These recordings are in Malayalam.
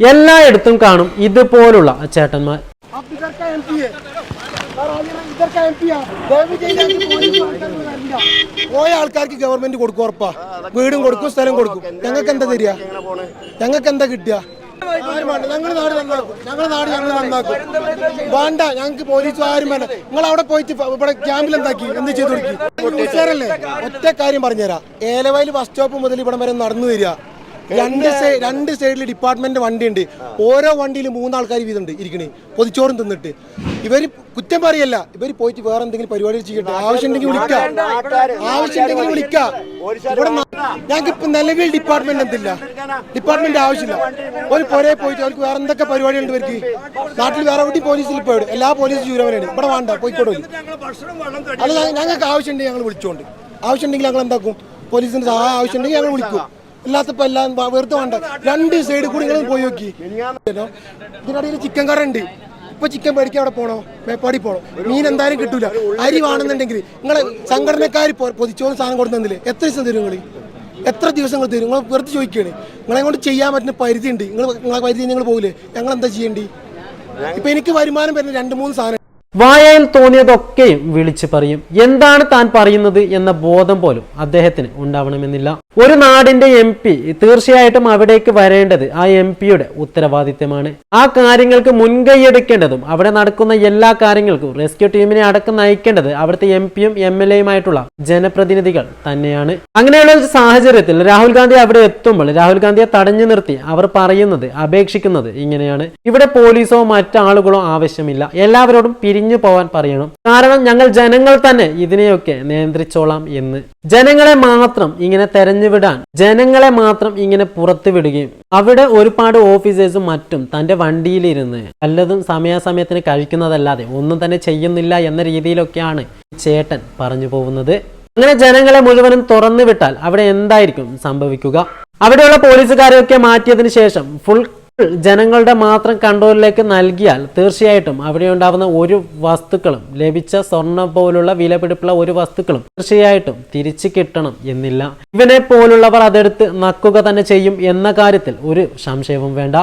എല്ലായിടത്തും കാണും ഇതുപോലുള്ള ചേട്ടന്മാർ. പോയ ആൾക്കാർക്ക് ഗവൺമെന്റ് കൊടുക്കും ഉറപ്പാ. വീടും കൊടുക്കും സ്ഥലം കൊടുക്കും. ഞങ്ങൾക്ക് എന്താ തരിക? ഞങ്ങൾക്ക് എന്താ കിട്ടിയ ഞങ്ങൾ നാട് ഞങ്ങൾ നന്നാക്കും. വേണ്ട ഞങ്ങൾക്ക് പോലീസ് ആരും വേണ്ട. നിങ്ങൾ അവിടെ പോയിട്ട് ഇവിടെ ക്യാമ്പിൽ എന്താക്കി? എന്ത് ചെയ്തു കൊടുക്കി? ഒറ്റ കാര്യം പറഞ്ഞുതരാം. ഏലവയൽ ബസ് സ്റ്റോപ്പ് മുതൽ ഇവിടം വരെ നടന്നു തരിക രണ്ട് സൈഡ് രണ്ട് സൈഡിൽ ഡിപ്പാർട്ട്മെന്റ് വണ്ടിയുണ്ട്. ഓരോ വണ്ടിയിൽ മൂന്നാൾക്കാർ വീതമുണ്ട് ഇരിക്കണേ. പൊതിച്ചോറും തിന്നിട്ട്. ഇവർ കുറ്റം പറയല്ല. ഇവർ പോയിട്ട് വേറെ എന്തെങ്കിലും പരിപാടി ചെയ്യട്ടെ. ആവശ്യമുണ്ടെങ്കിൽ വിളിക്കാം. ആവശ്യമുണ്ടെങ്കിൽ വിളിക്കാം. ഇവിടെ ഞങ്ങൾക്ക് ഇപ്പൊ നിലവിൽ ഡിപ്പാർട്ട്മെന്റ് എന്തില്ല? ഡിപ്പാർട്ട്മെന്റ് ആവശ്യമില്ല. ഒരു പുരയെ പോയിട്ട് അവർക്ക് വേറെ എന്തൊക്കെ പരിപാടിയുണ്ട് ഇവർക്ക്? നാട്ടിൽ വേറെ എവിടെ പോലീസിൽ പോയിട്ട് എല്ലാ പോലീസ് ചൂരവനാണ് ഇവിടെ വേണ്ട. പോയിക്കോട്ടെ. അല്ല ഞങ്ങൾക്ക് ആവശ്യമുണ്ടെങ്കിൽ ഞങ്ങൾ വിളിച്ചോണ്ട്. ആവശ്യമുണ്ടെങ്കിൽ ഞങ്ങൾ എന്താക്കും? പോലീസിന്റെ സഹായം ആവശ്യമുണ്ടെങ്കിൽ ഞങ്ങൾ വിളിക്കും. അല്ലാത്തപ്പോ എല്ലാം വെറുതെ വേണ്ട? രണ്ട് സൈഡിൽ കൂടി നിങ്ങൾ പോയി നോക്കി. ഇതിനിടയിൽ ചിക്കൻ കറി ഉണ്ട്. ഇപ്പൊ ചിക്കൻ മേടിക്കാൻ അവിടെ പോണോ? മേപ്പാടി പോണോ? മീൻ എന്തായാലും കിട്ടൂല. അരി വേണമെന്നുണ്ടെങ്കിൽ നിങ്ങളെ സംഘടനക്കാർ പൊതിച്ചോളം സാധനം കൊടുത്തതില്ലേ എത്ര ദിവസം തരും നിങ്ങൾ എത്ര ദിവസങ്ങൾ തരും? നിങ്ങൾ വെറുതെ ചോദിക്കുകയാണ് നിങ്ങളെ കൊണ്ട് ചെയ്യാൻ പറ്റുന്ന പരിധി ഉണ്ട് നിങ്ങൾ നിങ്ങളെ പരിധി നിങ്ങൾ പോകില്ലേ ഞങ്ങൾ എന്താ ചെയ്യേണ്ടി? ഇപ്പൊ എനിക്ക് വരുമാനം വരുന്ന രണ്ട് മൂന്ന് സാധനം വായയിൽ തോന്നിയതൊക്കെയും വിളിച്ചു പറയും. എന്താണ് താൻ പറയുന്നത് എന്ന ബോധം പോലും അദ്ദേഹത്തിന് ഉണ്ടാവണമെന്നില്ല. ഒരു നാടിന്റെ എം പി തീർച്ചയായിട്ടും അവിടേക്ക് വരേണ്ടത് ആ എം പിയുടെ ആ കാര്യങ്ങൾക്ക് മുൻകൈയെടുക്കേണ്ടതും അവിടെ നടക്കുന്ന എല്ലാ കാര്യങ്ങൾക്കും റെസ്ക്യൂ ടീമിനെ അടക്കം നയിക്കേണ്ടത് അവിടുത്തെ എം പിയും എം എൽ എയുമായിട്ടുള്ള ജനപ്രതിനിധികൾ തന്നെയാണ്. അങ്ങനെയുള്ള ഒരു സാഹചര്യത്തിൽ രാഹുൽ ഗാന്ധി അവിടെ എത്തുമ്പോൾ രാഹുൽ ഗാന്ധിയെ തടഞ്ഞു നിർത്തി അവർ പറയുന്നത് അപേക്ഷിക്കുന്നത് ഇങ്ങനെയാണ്. ഇവിടെ പോലീസോ മറ്റാളുകളോ ആവശ്യമില്ല. എല്ലാവരോടും പിരിഞ്ഞു പോവാൻ പറയണം. കാരണം ഞങ്ങൾ ജനങ്ങൾ തന്നെ ഇതിനെയൊക്കെ നിയന്ത്രിച്ചോളാം എന്ന്. ജനങ്ങളെ മാത്രം ഇങ്ങനെ തെരഞ്ഞുവിടാൻ ജനങ്ങളെ മാത്രം ഇങ്ങനെ പുറത്തു വിടുകയും അവിടെ ഒരുപാട് ഓഫീസേഴ്സും മറ്റും തന്റെ വണ്ടിയിലിരുന്ന് വല്ലതും സമയാസമയത്തിന് കഴിക്കുന്നതല്ലാതെ ഒന്നും തന്നെ ചെയ്യുന്നില്ല എന്ന രീതിയിലൊക്കെയാണ് ചേട്ടൻ പറഞ്ഞു പോകുന്നത്. അങ്ങനെ ജനങ്ങളെ മുഴുവനും തുറന്നു വിട്ടാൽ അവിടെ എന്തായിരിക്കും സംഭവിക്കുക? അവിടെയുള്ള പോലീസുകാരെയൊക്കെ മാറ്റിയതിനു ശേഷം ഫുൾ ജനങ്ങളുടെ മാത്രം കൺട്രോളിലേക്ക് നൽകിയാൽ തീർച്ചയായിട്ടും അവിടെ ഉണ്ടാവുന്ന ഒരു വസ്തുക്കളും ലഭിച്ച സ്വർണം പോലുള്ള വിലപിടിപ്പുള്ള ഒരു വസ്തുക്കളും തീർച്ചയായിട്ടും തിരിച്ചു കിട്ടണം എന്നില്ല. ഇവനെ പോലുള്ളവർ അതെടുത്ത് നക്കുക തന്നെ ചെയ്യും എന്ന കാര്യത്തിൽ ഒരു സംശയവും വേണ്ട.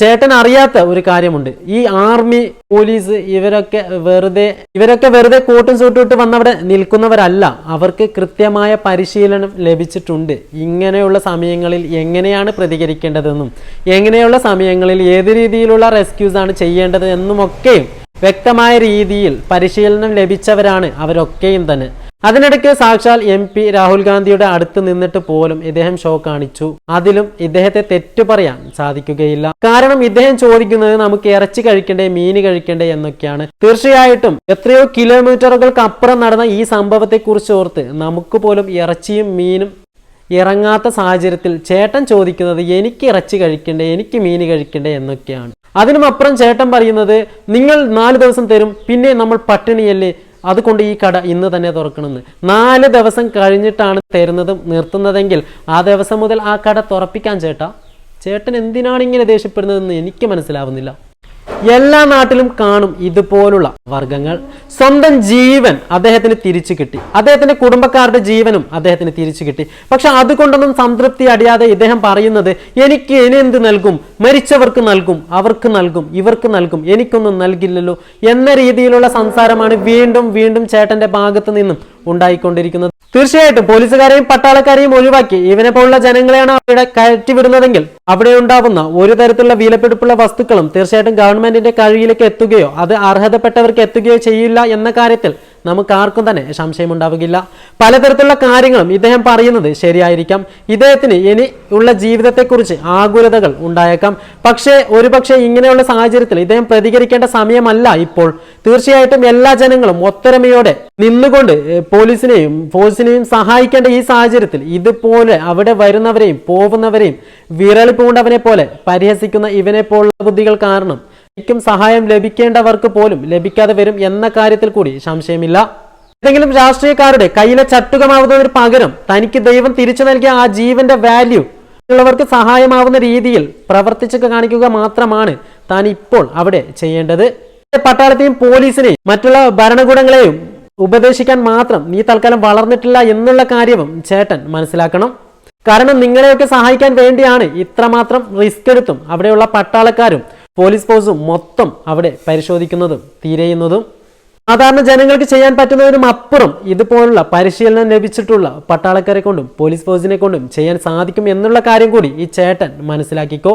ചേട്ടൻ അറിയാത്ത ഒരു കാര്യമുണ്ട്. ഈ ആർമി പോലീസ് ഇവരൊക്കെ വെറുതെ ഇവരൊക്കെ വെറുതെ കോട്ടും സൂട്ടും ഇട്ട് വന്നവിടെ നിൽക്കുന്നവരല്ല. അവർക്ക് കൃത്യമായ പരിശീലനം ലഭിച്ചിട്ടുണ്ട്. ഇങ്ങനെയുള്ള സമയങ്ങളിൽ എങ്ങനെയാണ് പ്രതികരിക്കേണ്ടതെന്നും എങ്ങനെയുള്ള സമയങ്ങളിൽ ഏത് രീതിയിലുള്ള റെസ്ക്യൂസ് ആണ് ചെയ്യേണ്ടത് എന്നുമൊക്കെയും വ്യക്തമായ രീതിയിൽ പരിശീലനം ലഭിച്ചവരാണ് അവരൊക്കെയും തന്നെ. അതിനിടയ്ക്ക് സാക്ഷാൽ എം പി രാഹുൽ ഗാന്ധിയുടെ അടുത്ത് നിന്നിട്ട് പോലും ഇദ്ദേഹം ഷോ കാണിച്ചു. അതിലും ഇദ്ദേഹത്തെ തെറ്റു പറയാൻ സാധിക്കുകയില്ല. കാരണം ഇദ്ദേഹം ചോദിക്കുന്നത് നമുക്ക് ഇറച്ചി കഴിക്കണ്ടേ മീന് കഴിക്കണ്ടേ എന്നൊക്കെയാണ്. തീർച്ചയായിട്ടും എത്രയോ കിലോമീറ്ററുകൾക്ക് അപ്പുറം നടന്ന ഈ സംഭവത്തെ കുറിച്ച് ഓർത്ത് നമുക്ക് പോലും ഇറച്ചിയും മീനും ഇറങ്ങാത്ത സാഹചര്യത്തിൽ ചേട്ടൻ ചോദിക്കുന്നത് എനിക്ക് ഇറച്ചി കഴിക്കണ്ടേ എനിക്ക് മീൻ കഴിക്കണ്ടേ എന്നൊക്കെയാണ്. അതിനുമപ്പുറം ചേട്ടൻ പറയുന്നത് നിങ്ങൾ നാല് ദിവസം തരും പിന്നെ നമ്മൾ പട്ടിണിയല്ലേ അതുകൊണ്ട് ഈ കട ഇന്ന് തന്നെ തുറക്കണമെന്ന്. നാല് ദിവസം കഴിഞ്ഞിട്ടാണ് തരുന്നതും നിർത്തുന്നതെങ്കിൽ ആ ദിവസം മുതൽ ആ കട തുറപ്പിക്കാൻ ചേട്ടാ. ചേട്ടൻ എന്തിനാണ് ഇങ്ങനെ ദേഷ്യപ്പെടുന്നതെന്ന് എനിക്ക് മനസ്സിലാവുന്നില്ല. എല്ലാ നാട്ടിലും കാണും ഇതുപോലുള്ള വർഗങ്ങൾ സ്വന്തം ജീവൻ അദ്ദേഹത്തിന് തിരിച്ചു കിട്ടി. അദ്ദേഹത്തിന്റെ കുടുംബക്കാരുടെ ജീവനും അദ്ദേഹത്തിന് തിരിച്ചു കിട്ടി. പക്ഷെ അതുകൊണ്ടൊന്നും സംതൃപ്തി അടിയാതെ ഇദ്ദേഹം പറയുന്നത് എനിക്ക് ഇനി എന്ത് നൽകും? മരിച്ചവർക്ക് നൽകും അവർക്ക് നൽകും ഇവർക്ക് നൽകും എനിക്കൊന്നും നൽകില്ലല്ലോ എന്ന രീതിയിലുള്ള സംസാരമാണ് വീണ്ടും വീണ്ടും ചേട്ടന്റെ ഭാഗത്ത് നിന്നും ഉണ്ടായിക്കൊണ്ടിരിക്കുന്നത്. തീർച്ചയായിട്ടും പോലീസുകാരെയും പട്ടാളക്കാരെയും ഒഴിവാക്കി ഇവനെ പോലുള്ള ജനങ്ങളെയാണ് അവിടെ കയറ്റിവിടുന്നതെങ്കിൽ അവിടെ ഉണ്ടാവുന്ന ഒരു തരത്തിലുള്ള വിലപിടിപ്പുള്ള വസ്തുക്കളും തീർച്ചയായിട്ടും ഗവൺമെന്റിന്റെ കഴിയിലേക്ക് എത്തുകയോ അത് അർഹതപ്പെട്ടവർക്ക് എത്തുകയോ ചെയ്യില്ല എന്ന കാര്യത്തിൽ നമുക്ക് ആർക്കും തന്നെ സംശയമുണ്ടാവുകയില്ല. പലതരത്തിലുള്ള കാര്യങ്ങളും ഇദ്ദേഹം പറയുന്നത് ശരിയായിരിക്കാം. ഇദ്ദേഹത്തിന് ഇനി ഉള്ള ജീവിതത്തെക്കുറിച്ച് ആകുലതകൾ ഉണ്ടായേക്കാം. പക്ഷേ ഒരുപക്ഷെ ഇങ്ങനെയുള്ള സാഹചര്യത്തിൽ ഇദ്ദേഹം പ്രതികരിക്കേണ്ട സമയമല്ല ഇപ്പോൾ. തീർച്ചയായിട്ടും എല്ലാ ജനങ്ങളും ഒത്തൊരുമയോടെ നിന്നുകൊണ്ട് പോലീസിനെയും ഫോഴ്സിനെയും സഹായിക്കേണ്ട ഈ സാഹചര്യത്തിൽ ഇതുപോലെ അവിടെ വരുന്നവരെയും പോകുന്നവരെയും വിരളിപ്പൂണ്ടവനെ പോലെ പരിഹസിക്കുന്ന ഇവനെ പോലുള്ള ബുദ്ധികൾ കാരണം ശരിക്കും സഹായം ലഭിക്കേണ്ടവർക്ക് പോലും ലഭിക്കാതെ വരും എന്ന കാര്യത്തിൽ കൂടി സംശയമില്ല. ഏതെങ്കിലും രാഷ്ട്രീയക്കാരുടെ കയ്യിലെ ചട്ടുകമാവുന്നതിന് പകരം തനിക്ക് ദൈവം തിരിച്ചു നൽകിയ ആ ജീവന്റെ വാല്യൂ ഉള്ളവർക്ക് സഹായമാവുന്ന രീതിയിൽ പ്രവർത്തിച്ചൊക്കെ കാണിക്കുക മാത്രമാണ് താൻ ഇപ്പോൾ അവിടെ ചെയ്യേണ്ടത്. പട്ടാളത്തെയും പോലീസിനെയും മറ്റുള്ള ഭരണകൂടങ്ങളെയും ഉപദേശിക്കാൻ മാത്രം നീ തൽക്കാലം വളർന്നിട്ടില്ല എന്നുള്ള കാര്യവും ചേട്ടൻ മനസ്സിലാക്കണം. കാരണം നിങ്ങളെയൊക്കെ സഹായിക്കാൻ വേണ്ടിയാണ് ഇത്രമാത്രം റിസ്ക് എടുത്തും അവിടെയുള്ള പട്ടാളക്കാരും പോലീസ് ഫോഴ്സ് മൊത്തം അവിടെ പരിശോധിക്കുന്നതും തിരയുന്നതും സാധാരണ ജനങ്ങൾക്ക് ചെയ്യാൻ പറ്റുന്നതിനും അപ്പുറം ഇതുപോലുള്ള പരിശീലനം ലഭിച്ചിട്ടുള്ള പട്ടാളക്കാരെ കൊണ്ടും പോലീസ് ഫോഴ്സിനെ കൊണ്ടും ചെയ്യാൻ സാധിക്കും എന്നുള്ള കാര്യം കൂടി ഈ ചേട്ടൻ മനസ്സിലാക്കിക്കോ.